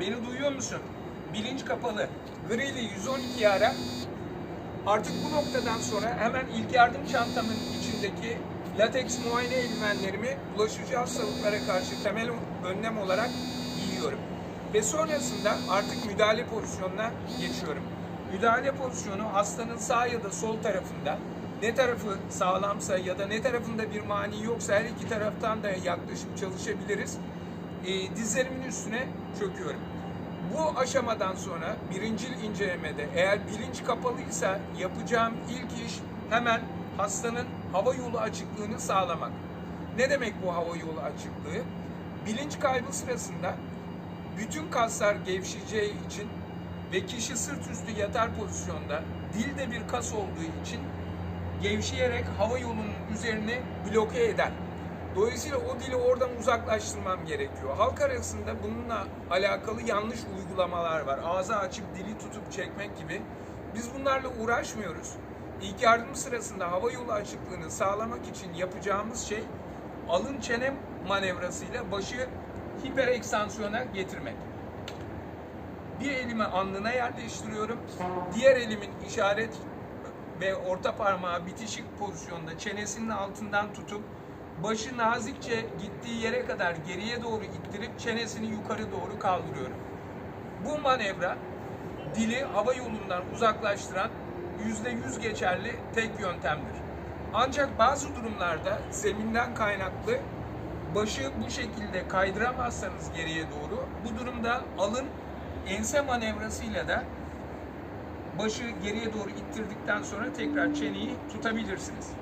Beni duyuyor musun? Bilinç kapalı. Grili 112 ara. Artık bu noktadan sonra hemen ilk yardım çantamın içindeki lateks muayene eldivenlerimi bulaşıcı hastalıklara karşı temel önlem olarak giyiyorum. Ve sonrasında artık müdahale pozisyonuna geçiyorum. Müdahale pozisyonu hastanın sağ ya da sol tarafında ne tarafı sağlamsa ya da ne tarafında bir mani yoksa her iki taraftan da yaklaşıp çalışabiliriz. E, dizlerimin üstüne çöküyorum. Bu aşamadan sonra birincil incelemede eğer bilinç kapalıysa yapacağım ilk iş hemen hastanın hava yolu açıklığını sağlamak. Ne demek bu hava yolu açıklığı? Bilinç kaybı sırasında bütün kaslar gevşeyeceği için ve kişi sırt üstü yatar pozisyonda dilde bir kas olduğu için gevşeyerek hava yolunun üzerine bloke eder. Dolayısıyla o dili oradan uzaklaştırmam gerekiyor. Halk arasında bununla alakalı yanlış uygulamalar var. Ağzı açıp dili tutup çekmek gibi. Biz bunlarla uğraşmıyoruz. İlk yardım sırasında hava yolu açıklığını sağlamak için yapacağımız şey alın çene manevrasıyla başı hiperekstansiyona getirmek. Bir elimi alnına yerleştiriyorum. Diğer elimin işaret ve orta parmağı bitişik pozisyonda çenesinin altından tutup başı nazikçe gittiği yere kadar geriye doğru ittirip çenesini yukarı doğru kaldırıyorum. Bu manevra dili hava yolundan uzaklaştıran %100 geçerli tek yöntemdir. Ancak bazı durumlarda zeminden kaynaklı başı bu şekilde kaydıramazsanız geriye doğru bu durumda alın ense manevrasıyla da başı geriye doğru ittirdikten sonra tekrar çeneyi tutabilirsiniz.